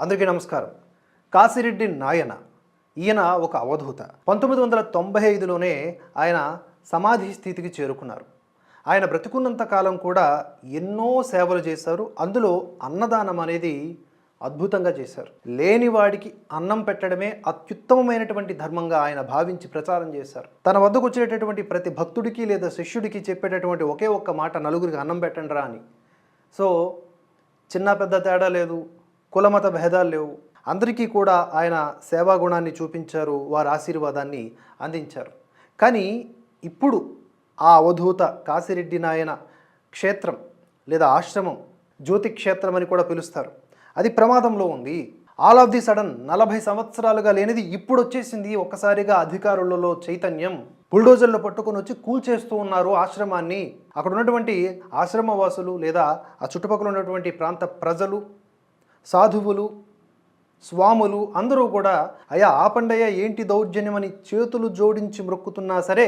అందరికీ నమస్కారం. కాసిరెడ్డి నాయన ఈయన ఒక అవధూత. పంతొమ్మిది వందల తొంభై ఐదులోనే ఆయన సమాధి స్థితికి చేరుకున్నారు. ఆయన బ్రతికున్నంత కాలం కూడా ఎన్నో సేవలు చేశారు. అందులో అన్నదానం అనేది అద్భుతంగా చేశారు. లేనివాడికి అన్నం పెట్టడమే అత్యుత్తమమైనటువంటి ధర్మంగా ఆయన భావించి ప్రచారం చేశారు. తన వద్దకు వచ్చేటటువంటి ప్రతి భక్తుడికి లేదా శిష్యుడికి చెప్పేటటువంటి ఒకే ఒక్క మాట నలుగురికి అన్నం పెట్టండి రా అని. సో చిన్న పెద్ద తేడా లేదు. కులమత భేదాలు లేవు. అందరికీ కూడా ఆయన సేవా గుణాన్ని చూపించారు వారి ఆశీర్వాదాన్ని అందించారు. కానీ ఇప్పుడు ఆ అవధూత కాసిరెడ్డి నాయన క్షేత్రం లేదా ఆశ్రమం జ్యోతి క్షేత్రం అని కూడా పిలుస్తారు. అది ప్రమాదంలో ఉంది. ఆల్ ఆఫ్ ది సడన్ నలభై సంవత్సరాలుగా లేనిది ఇప్పుడు వచ్చేసింది ఒక్కసారిగా అధికారులలో చైతన్యం. బుల్డోజర్లు పట్టుకొని వచ్చి కూల్చేస్తూ ఉన్నారు ఆశ్రమాన్ని. అక్కడ ఉన్నటువంటి ఆశ్రమవాసులు లేదా ఆ చుట్టుపక్కల ఉన్నటువంటి ప్రాంత ప్రజలు సాధువులు స్వాములు అందరూ కూడా అయా ఆపండయ్య ఏంటి దౌర్జన్యమని చేతులు జోడించి మ్రొక్కుతున్నా సరే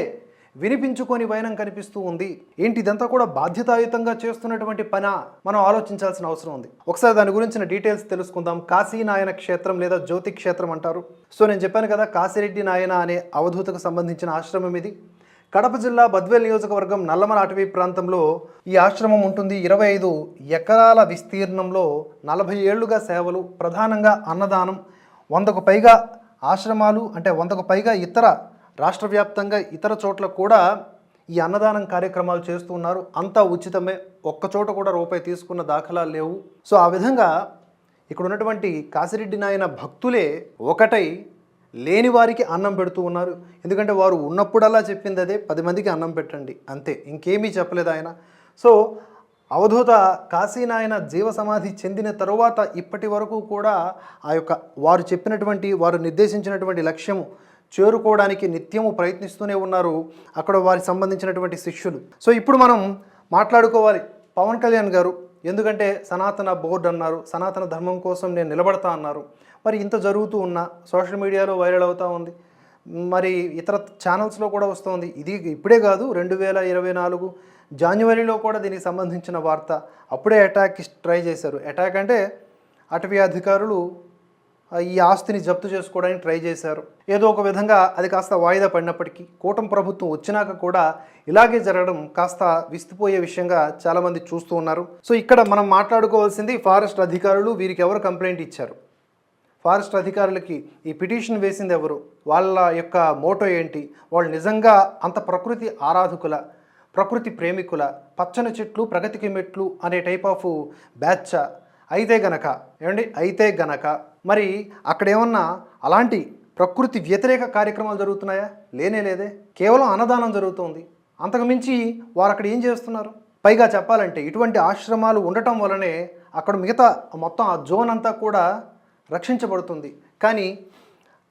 వినిపించుకొని వైనం కనిపిస్తూ ఉంది. ఏంటి ఇదంతా కూడా బాధ్యతాయుతంగా చేస్తున్నటువంటి పని? మనం ఆలోచించాల్సిన అవసరం ఉంది. ఒకసారి దాని గురించిన డీటెయిల్స్ తెలుసుకుందాం. కాశీ నాయన క్షేత్రం లేదా జ్యోతి క్షేత్రం అంటారు. సో నేను చెప్పాను కదా కాశీరెడ్డి నాయన అనే అవధూతకు సంబంధించిన ఆశ్రమం ఇది. కడప జిల్లా బద్వేల్ నియోజకవర్గం నల్లమల అటవీ ప్రాంతంలో ఈ ఆశ్రమం ఉంటుంది. ఇరవై ఐదు ఎకరాల విస్తీర్ణంలో నలభై ఏళ్ళుగా సేవలు ప్రధానంగా అన్నదానం వందకు పైగా ఆశ్రమాలు అంటే వందకు పైగా ఇతర రాష్ట్ర వ్యాప్తంగా ఇతర చోట్ల కూడా ఈ అన్నదానం కార్యక్రమాలు చేస్తూ ఉన్నారు. అంతా ఉచితమే. ఒక్క చోట కూడా రూపాయి తీసుకున్న దాఖలాలు లేవు. సో ఆ విధంగా ఇక్కడ ఉన్నటువంటి కాసిరెడ్డి నాయన భక్తులే ఒకటై లేని వారికి అన్నం పెడుతూ ఉన్నారు. ఎందుకంటే వారు ఉన్నప్పుడల్లా చెప్పింది అదే పది మందికి అన్నం పెట్టండి. అంతే ఇంకేమీ చెప్పలేదు ఆయన. సో అవధూత కాశీనాయన జీవ సమాధి చెందిన తరువాత ఇప్పటి వరకు కూడా ఆ యొక్క వారు చెప్పినటువంటి వారు నిర్దేశించినటువంటి లక్ష్యము చేరుకోవడానికి నిత్యము ప్రయత్నిస్తూనే ఉన్నారు. అక్కడ వారికి సంబంధించినటువంటి శిష్యులు. సో ఇప్పుడు మనం మాట్లాడుకోవాలి పవన్ కళ్యాణ్ గారు. ఎందుకంటే సనాతన బోర్డు అన్నారు సనాతన ధర్మం కోసం నేను నిలబడతా అన్నారు. మరి ఇంత జరుగుతూ ఉన్నా సోషల్ మీడియాలో వైరల్ అవుతూ ఉంది. మరి ఇతర ఛానల్స్లో కూడా వస్తుంది. ఇది ఇప్పుడే కాదు రెండు వేల ఇరవై నాలుగు జాన్యువరిలో కూడా దీనికి సంబంధించిన వార్త అప్పుడే అటాక్ ట్రై చేశారు. అటాక్ అంటే అటవీ అధికారులు ఈ ఆస్తిని జప్తు చేసుకోవడానికి ట్రై చేశారు. ఏదో ఒక విధంగా అది కాస్త వాయిదా పడినప్పటికీ కూటమి ప్రభుత్వం వచ్చినాక కూడా ఇలాగే జరగడం కాస్త విస్తుపోయే విషయంగా చాలామంది చూస్తూ ఉన్నారు. సో ఇక్కడ మనం మాట్లాడుకోవాల్సింది ఫారెస్ట్ అధికారులు వీరికి ఎవరు కంప్లైంట్ ఇచ్చారు? ఫారెస్ట్ అధికారులకి ఈ పిటిషన్ వేసింది ఎవరు? వాళ్ళ యొక్క మోటో ఏంటి? వాళ్ళు నిజంగా అంత ప్రకృతి ఆరాధకుల ప్రకృతి ప్రేమికుల పచ్చని చెట్లు ప్రగతికి మెట్లు అనే టైప్ ఆఫ్ బ్యాచ్ అయితే గనక ఏమండి? అయితే గనక మరి అక్కడేమన్నా అలాంటి ప్రకృతి వ్యతిరేక కార్యక్రమాలు జరుగుతున్నాయా? లేనే లేదే. కేవలం అన్నదానం జరుగుతోంది. అంతకుమించి వారు అక్కడ ఏం చేస్తున్నారు? పైగా చెప్పాలంటే ఇటువంటి ఆశ్రమాలు ఉండటం వలనే అక్కడ మిగతా మొత్తం ఆ జోన్ అంతా కూడా రక్షించబడుతుంది. కానీ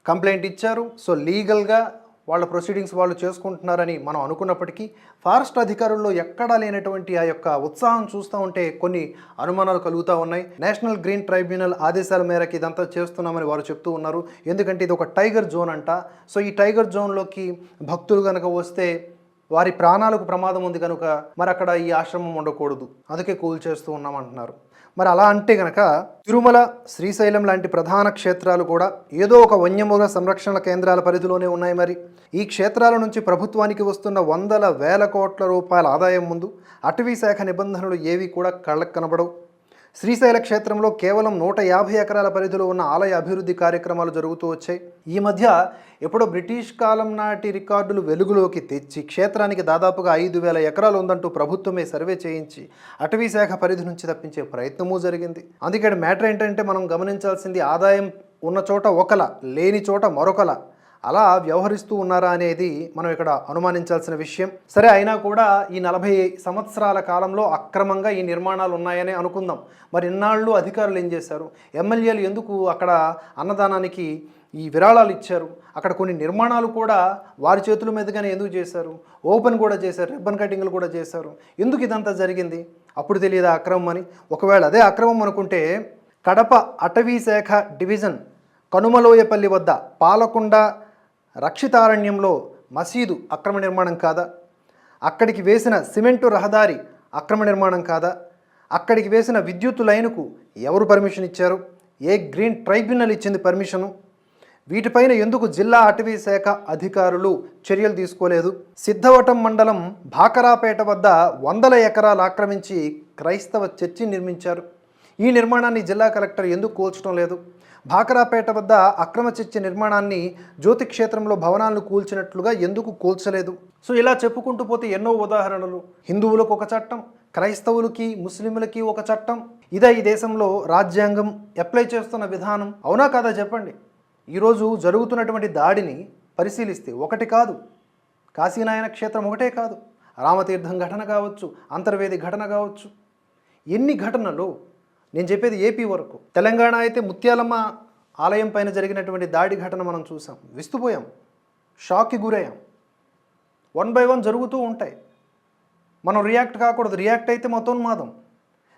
కంప్లైంట్ ఇచ్చారు. సో లీగల్గా వాళ్ళ ప్రొసీడింగ్స్ వాళ్ళు చేసుకుంటున్నారని మనం అనుకున్నప్పటికీ ఫారెస్ట్ అధికారుల్లో ఎక్కడా లేనటువంటి ఆ యొక్క ఉత్సాహం చూస్తూ ఉంటే కొన్ని అనుమానాలు కలుగుతూ ఉన్నాయి. నేషనల్ గ్రీన్ ట్రైబ్యునల్ ఆదేశాల మేరకు ఇదంతా చేస్తున్నామని వారు చెప్తూ ఉన్నారు. ఎందుకంటే ఇది ఒక టైగర్ జోన్ అంట. సో ఈ టైగర్ జోన్లోకి భక్తులు కనుక వస్తే వారి ప్రాణాలకు ప్రమాదం ఉంది కనుక మరి అక్కడ ఈ ఆశ్రమం ఉండకూడదు. అందుకే కూల్ చేస్తూ ఉన్నామంటున్నారు. మరి అలా అంటే గనక తిరుమల శ్రీశైలం లాంటి ప్రధాన క్షేత్రాలు కూడా ఏదో ఒక వన్యమృగ సంరక్షణ కేంద్రాల పరిధిలోనే ఉన్నాయి మరి. ఈ క్షేత్రాల నుంచి ప్రభుత్వానికి వస్తున్న వందల వేల కోట్ల రూపాయల ఆదాయం ముందు అటవీ శాఖ నిబంధనలు ఏవి కూడా కళ్ళకు కనబడవు. శ్రీశైల క్షేత్రంలో కేవలం నూట యాభై ఎకరాల పరిధిలో ఉన్న ఆలయ అభివృద్ధి కార్యక్రమాలు జరుగుతూ వచ్చాయి. ఈ మధ్య ఎప్పుడో బ్రిటిష్ కాలం నాటి రికార్డులు వెలుగులోకి తెచ్చి క్షేత్రానికి దాదాపుగా ఐదు వేల ఎకరాలు ఉందంటూ ప్రభుత్వమే సర్వే చేయించి అటవీ శాఖ పరిధి నుంచి తప్పించే ప్రయత్నమూ జరిగింది. అందుకే మ్యాటర్ ఏంటంటే మనం గమనించాల్సింది ఆదాయం ఉన్న చోట ఒకలా లేని చోట మరొకలా. అలా వ్యవహరిస్తూ ఉన్నారా అనేది మనం ఇక్కడ అనుమానించాల్సిన విషయం. సరే అయినా కూడా ఈ నలభై సంవత్సరాల కాలంలో అక్రమంగా ఈ నిర్మాణాలు ఉన్నాయని అనుకుందాం. మరి ఇన్నాళ్ళు అధికారులు ఏం చేశారు? ఎమ్మెల్యేలు ఎందుకు అక్కడ అన్నదానానికి ఈ విరాళాలు ఇచ్చారు? అక్కడ కొన్ని నిర్మాణాలు కూడా వారి చేతుల మీదుగానే ఎందుకు చేశారు? ఓపెన్ కూడా చేశారు రిబ్బన్ కటింగ్లు కూడా చేశారు. ఎందుకు ఇదంతా జరిగింది? అప్పుడు తెలియదా అక్రమం అని? ఒకవేళ అదే అక్రమం అనుకుంటే కడప అటవీ శాఖ డివిజన్ కనుమలోయపల్లి వద్ద పాలకొండ రక్షితారణ్యంలో మసీదు అక్రమ నిర్మాణం కాదా? అక్కడికి వేసిన సిమెంటు రహదారి అక్రమ నిర్మాణం కాదా? అక్కడికి వేసిన విద్యుత్ లైనుకు ఎవరు పర్మిషన్ ఇచ్చారు? ఏ గ్రీన్ ట్రైబ్యునల్ ఇచ్చింది పర్మిషను? వీటిపైన ఎందుకు జిల్లా అటవీ శాఖ అధికారులు చర్యలు తీసుకోలేదు? సిద్ధవటం మండలం భాకరాపేట వద్ద వందల ఎకరాలు ఆక్రమించి క్రైస్తవ చర్చి నిర్మించారు. ఈ నిర్మాణాన్ని జిల్లా కలెక్టర్ ఎందుకు కూల్చడం లేదు? భాకరాపేట వద్ద అక్రమ చర్చి నిర్మాణాన్ని జ్యోతి క్షేత్రంలో భవనాలను కూల్చినట్లుగా ఎందుకు కూల్చలేదు? సో ఇలా చెప్పుకుంటూ పోతే ఎన్నో ఉదాహరణలు. హిందువులకు ఒక చట్టం క్రైస్తవులకి ముస్లింలకి ఒక చట్టం. ఇదే ఈ దేశంలో రాజ్యాంగం అప్లై చేస్తున్న విధానం. అవునా కాదా చెప్పండి? ఈరోజు జరుగుతున్నటువంటి దాడిని పరిశీలిస్తే ఒకటి కాదు. కాశీనాయన క్షేత్రం ఒకటే కాదు. రామతీర్థం ఘటన కావచ్చు అంతర్వేది ఘటన కావచ్చు. ఎన్ని ఘటనలు నేను చెప్పేది ఏపీ వరకు. తెలంగాణ అయితే ముత్యాలమ్మ ఆలయం పైన జరిగినటువంటి దాడి ఘటన మనం చూసాం. విస్తుపోయాం. షాక్కి గురయ్యాం. వన్ బై వన్ జరుగుతూ ఉంటాయి. మనం రియాక్ట్ కాకూడదు. రియాక్ట్ అయితే మతోన్మాదం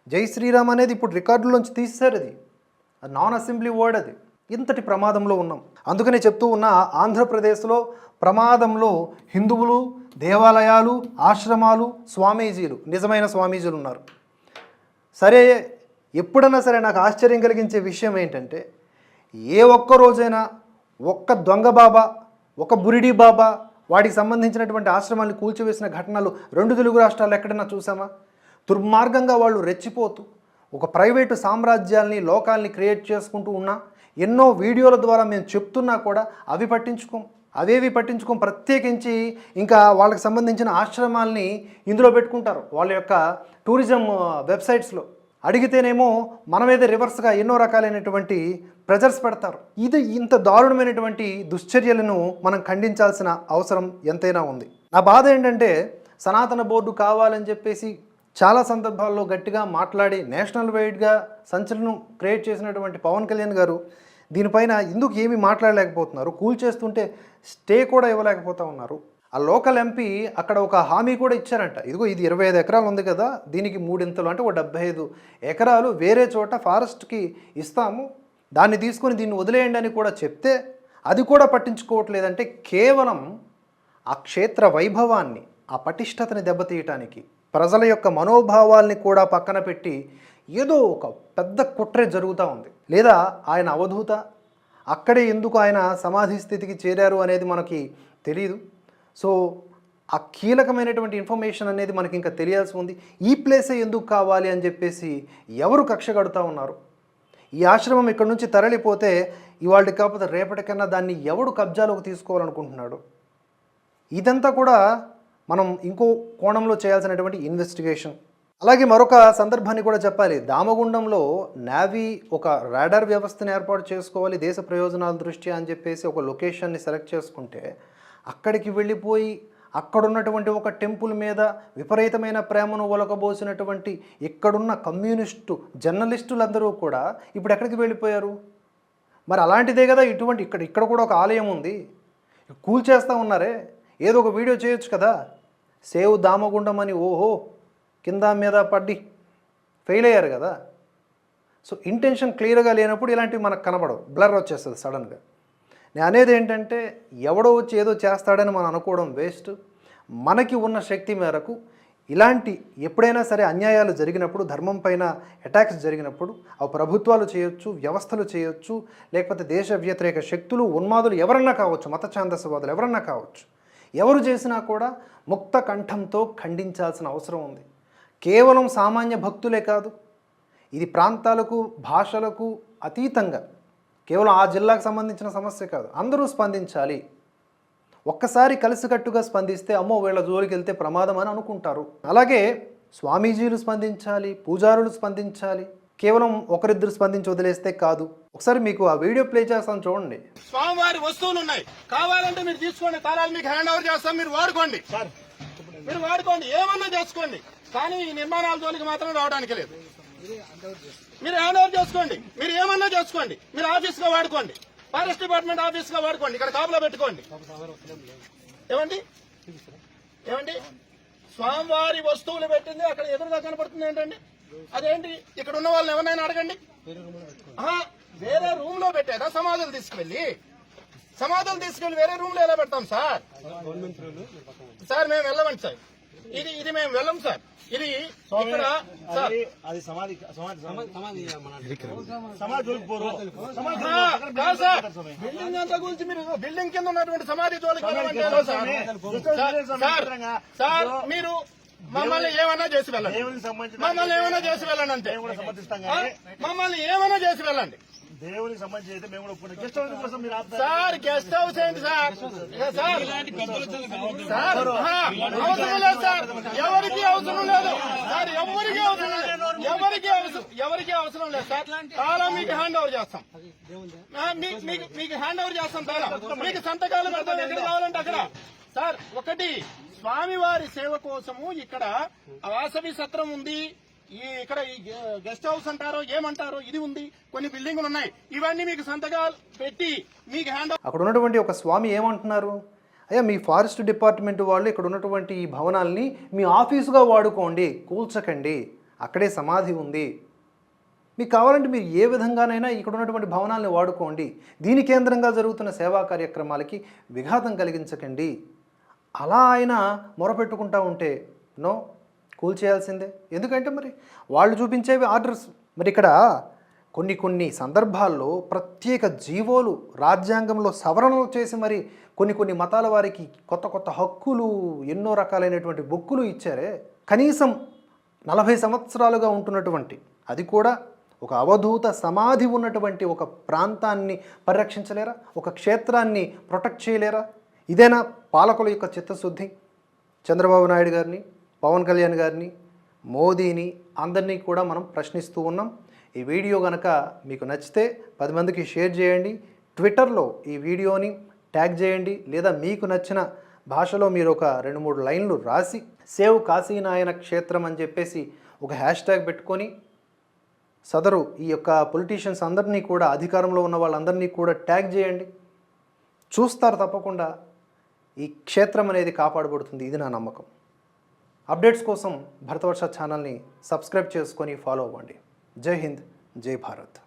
జై శ్రీరామ్ అనేది ఇప్పుడు రికార్డులోంచి తీసేశారు అది అది నాన్ అసెంబ్లీ వర్డ్ అది. ఇంతటి ప్రమాదంలో ఉన్నాం. అందుకనే చెప్తూ ఉన్న ఆంధ్రప్రదేశ్లో ప్రమాదంలో హిందువులు దేవాలయాలు ఆశ్రమాలు స్వామీజీలు నిజమైన స్వామీజీలు ఉన్నారు. సరే ఎప్పుడన్నా సరే నాకు ఆశ్చర్యం కలిగించే విషయం ఏంటంటే ఏ ఒక్క రోజైనా ఒక్క దొంగ బాబా ఒక బురిడి బాబా వాటికి సంబంధించినటువంటి ఆశ్రమాన్ని కూల్చివేసిన ఘటనలు రెండు తెలుగు రాష్ట్రాలు ఎక్కడైనా చూసామా? దుర్మార్గంగా వాళ్ళు రెచ్చిపోతూ ఒక ప్రైవేటు సామ్రాజ్యాల్ని లోకాల్ని క్రియేట్ చేసుకుంటూ ఉన్నా ఎన్నో వీడియోల ద్వారా మేము చెప్తున్నా కూడా అవి పట్టించుకోం. అవేవి పట్టించుకోం. ప్రత్యేకించి ఇంకా వాళ్ళకి సంబంధించిన ఆశ్రమాల్ని ఇందులో పెట్టుకుంటారు. వాళ్ళ యొక్క టూరిజం వెబ్సైట్స్లో. అడిగితేనేమో మన మీద రివర్స్గా ఎన్నో రకాలైనటువంటి ప్రెజర్స్ పెడతారు. ఇది ఇంత దారుణమైనటువంటి దుశ్చర్యలను మనం ఖండించాల్సిన అవసరం ఎంతైనా ఉంది. నా బాధ ఏంటంటే సనాతన బోర్డు కావాలని చెప్పేసి చాలా సందర్భాల్లో గట్టిగా మాట్లాడి నేషనల్ వైడ్గా సంచలనం క్రియేట్ చేసినటువంటి పవన్ కళ్యాణ్ గారు దీనిపైన ఎందుకు ఏమీ మాట్లాడలేకపోతున్నారు? కూల్ చేస్తుంటే స్టే కూడా ఇవ్వలేకపోతా ఉన్నారు. ఆ లోకల్ ఎంపీ అక్కడ ఒక హామీ కూడా ఇచ్చారంట. ఇదిగో ఇది ఇరవై ఐదు ఎకరాలు ఉంది కదా దీనికి మూడింతలు అంటే ఒక డెబ్బై ఐదు ఎకరాలు వేరే చోట ఫారెస్ట్కి ఇస్తాము. దాన్ని తీసుకొని దీన్ని వదిలేయండి అని కూడా చెప్తే అది కూడా పట్టించుకోవట్లేదంటే కేవలం ఆ క్షేత్ర వైభవాన్ని ఆ పటిష్టతని దెబ్బతీయటానికి ప్రజల యొక్క మనోభావాల్ని కూడా పక్కన పెట్టి ఏదో ఒక పెద్ద కుట్రే జరుగుతూ ఉంది. లేదా ఆయన అవధూత అక్కడే ఎందుకు ఆయన సమాధి స్థితికి చేరారు అనేది మనకి తెలియదు సో ఆ కీలకమైనటువంటి ఇన్ఫర్మేషన్ అనేది మనకి ఇంకా తెలియాల్సి ఉంది. ఈ ప్లేసే ఎందుకు కావాలి అని చెప్పేసి ఎవరు కక్ష కడుతూ ఉన్నారు? ఈ ఆశ్రమం ఇక్కడ నుంచి తరలిపోతే ఇవాళ కాకపోతే రేపటికన్నా దాన్ని ఎవడు కబ్జాలోకి తీసుకోవాలనుకుంటున్నాడు? ఇదంతా కూడా మనం ఇంకో కోణంలో చేయాల్సినటువంటి ఇన్వెస్టిగేషన్. అలాగే మరొక సందర్భాన్ని కూడా చెప్పాలి. దామగుండంలో నావీ ఒక రాడార్ వ్యవస్థను ఏర్పాటు చేసుకోవాలి దేశ ప్రయోజనాల దృష్ట్యా అని చెప్పేసి ఒక లొకేషన్ని సెలెక్ట్ చేసుకుంటే అక్కడికి వెళ్ళిపోయి అక్కడున్నటువంటి ఒక టెంపుల్ మీద విపరీతమైన ప్రేమను ఒలకబోసినటువంటి ఇక్కడున్న కమ్యూనిస్టు జర్నలిస్టులందరూ కూడా ఇప్పుడు ఎక్కడికి వెళ్ళిపోయారు? మరి అలాంటిదే కదా ఇటువంటి ఇక్కడ ఇక్కడ కూడా ఒక ఆలయం ఉంది. కూల్చేస్తూ ఉన్నారే? ఏదో ఒక వీడియో చేయొచ్చు కదా? సేవ్ దామగుండం అని ఓహో కింద మీద పడ్డి. ఫెయిల్ అయ్యారు కదా? సో ఇంటెన్షన్ క్లియర్గా లేనప్పుడు ఇలాంటివి మనకు కనబడవు. బ్లర్ వచ్చేస్తుంది సడన్గా. నేను అనేది ఏంటంటే ఎవడో వచ్చి ఏదో చేస్తాడని మనం అనుకోవడం వేస్ట్. మనకి ఉన్న శక్తి మేరకు ఇలాంటి ఎప్పుడైనా సరే అన్యాయాలు జరిగినప్పుడు ధర్మం పైన అటాక్స్ జరిగినప్పుడు అవి ప్రభుత్వాలు చేయొచ్చు వ్యవస్థలు చేయొచ్చు లేకపోతే దేశ వ్యతిరేక శక్తులు ఉన్మాదులు ఎవరన్నా కావచ్చు మత ఛాందసవాదులు ఎవరన్నా కావచ్చు. ఎవరు చేసినా కూడా ముక్త కంఠంతో ఖండించాల్సిన అవసరం ఉంది. కేవలం సామాన్య భక్తులే కాదు ఇది ప్రాంతాలకు భాషలకు అతీతంగా కేవలం ఆ జిల్లాకు సంబంధించిన సమస్య కాదు. అందరూ స్పందించాలి. ఒక్కసారి కలిసికట్టుగా స్పందిస్తే అమ్మో వీళ్ళ జోలికి వెళ్తే ప్రమాదం అని అనుకుంటారు. అలాగే స్వామీజీలు స్పందించాలి పూజారులు స్పందించాలి. కేవలం ఒకరిద్దరు స్పందించి వదిలేస్తే కాదు. ఒకసారి మీకు ఆ వీడియో ప్లే చేస్తాను చూడండి. స్వామివారి వస్తువులు ఉన్నాయి. కావాలంటే మీరు తీసుకోండి. తాళాలు మీకు హ్యాండ్ ఓవర్ చేస్తాం మీరు వాడుకోండి. మీరు వాడుకోండి. ఏమన్నా చేసుకోండి. కానీ ఈ నిర్మాణాల జోలికి మాత్రం రావడానికి లేదు. మీరు హ్యాండ్ ఓవర్ చేసుకోండి. మీరు ఏమన్నా చేసుకోండి. మీరు ఆఫీస్గా వాడుకోండి. ఫారెస్ట్ డిపార్ట్మెంట్ ఆఫీస్గా వాడుకోండి. ఇక్కడ కాపులో పెట్టుకోండి. ఏమండి? ఏమండి? స్వామివారి వస్తువులు పెట్టింది. అక్కడ ఎదురుగా కనపడుతుంది ఏంటండి? అదేంటి? ఇక్కడ ఉన్న వాళ్ళని ఎవరినైనా అడగండి. వేరే రూమ్లో పెట్టారా? సమాధులు తీసుకువెళ్ళి? సమాధులు తీసుకెళ్ళి వేరే రూమ్లో ఎలా పెడతాం సార్? సార్ మేము వెళ్ళమండి సార్. ఇది ఇది మేము వెళ్ళం సార్. ఇది ఇక్కడ సార్. అది సమాధి సమాధి సమాధి. సమాధి బిల్డింగ్ అంతా గురించి మీరు బిల్డింగ్ కింద ఉన్నటువంటి సమాధి జోలికి సార్? మీరు మమ్మల్ని ఏమైనా చేసి వెళ్ళండి. మమ్మల్ని ఏమైనా చేసి వెళ్ళండి కానీ మమ్మల్ని ఏమైనా చేసి వెళ్ళండి. దేవునికి సంబంధించి అయితే మేము కూడా గెస్ట్ హౌస్ కోసం మీరు ఆపుతారు. సార్ గెస్ట్ హౌస్ ఏంటి సార్? సార్ సార్ అవసరం లేదు సార్. ఎవరికి అవసరం లేదు. సార్ ఎవరికి అవసరం లేదు. ఎవరికి అవసరం ఎవరికి అవసరం లేదు సార్. తాళం మీకు హ్యాండ్ ఓవర్ చేస్తాం. మీకు మీకు హ్యాండ్ ఓవర్ చేస్తాం తాళం మీకు సంతకాలు పెడతాం ఎక్కడ కావాలంటే అక్కడ. సార్ ఒకటి స్వామివారి సేవ కోసము ఇక్కడ వాసవి సత్రం ఉంది. ఈ ఇక్కడ ఈ గె- గెస్ట్ హౌస్ అంటారో ఏమంటారో ఇది ఉంది. కొన్ని బిల్డింగులు ఉన్నాయి. ఇవన్నీ మీకు సంతగా పెట్టి మీకు హ్యాండ్ అక్కడ ఉన్నటువంటి ఒక స్వామి ఏమంటున్నారు? అయ్యా మీ ఫారెస్ట్ డిపార్ట్మెంట్ వాళ్ళు ఇక్కడ ఉన్నటువంటి ఈ భవనాల్ని మీ ఆఫీసుగా వాడుకోండి కూల్చకండి. అక్కడే సమాధి ఉంది. మీకు కావాలంటే మీరు ఏ విధంగానైనా ఇక్కడ ఉన్నటువంటి భవనాలను వాడుకోండి. దీని కేంద్రంగా జరుగుతున్న సేవా కార్యక్రమాలకి విఘాతం కలిగించకండి. అలా ఆయన మొరపెట్టుకుంటా ఉంటే నో? కూల్చేయాల్సిందే ఎందుకంటే మరి వాళ్ళు చూపించేవి ఆర్డర్స్. మరి ఇక్కడ కొన్ని కొన్ని సందర్భాల్లో ప్రత్యేక జీవోలు రాజ్యాంగంలో సవరణలు చేసి మరి కొన్ని కొన్ని మతాల వారికి కొత్త కొత్త హక్కులు ఎన్నో రకాలైనటువంటి బుక్కులు ఇచ్చారే. కనీసం నలభై సంవత్సరాలుగా ఉంటున్నటువంటి అది కూడా ఒక అవధూత సమాధి ఉన్నటువంటి ఒక ప్రాంతాన్ని పరిరక్షించలేరా? ఒక క్షేత్రాన్ని ప్రొటెక్ట్ చేయలేరా? ఇదేనా పాలకుల యొక్క చిత్తశుద్ధి? చంద్రబాబు నాయుడు గారిని పవన్ కళ్యాణ్ గారిని మోదీని అందరినీ కూడా మనం ప్రశ్నిస్తూ ఉన్నాం. ఈ వీడియో కనుక మీకు నచ్చితే పది మందికి షేర్ చేయండి. ట్విట్టర్లో ఈ వీడియోని ట్యాగ్ చేయండి. లేదా మీకు నచ్చిన భాషలో మీరు ఒక రెండు మూడు లైన్లు రాసి సేవ్ కాశీనాయన క్షేత్రం అని చెప్పేసి ఒక హ్యాష్ ట్యాగ్ పెట్టుకొని సదరు ఈ యొక్క పొలిటీషియన్స్ అందరినీ కూడా అధికారంలో ఉన్న వాళ్ళందరినీ కూడా ట్యాగ్ చేయండి. చూస్తారు తప్పకుండా ఈ క్షేత్రం అనేది కాపాడబడుతుంది. ఇది నా నమ్మకం. అప్డేట్స్ కోసం భరతవర్ష ఛానల్ని సబ్స్క్రైబ్ చేసుకొని ఫాలో అవ్వండి. జై హింద్ జై భారత్.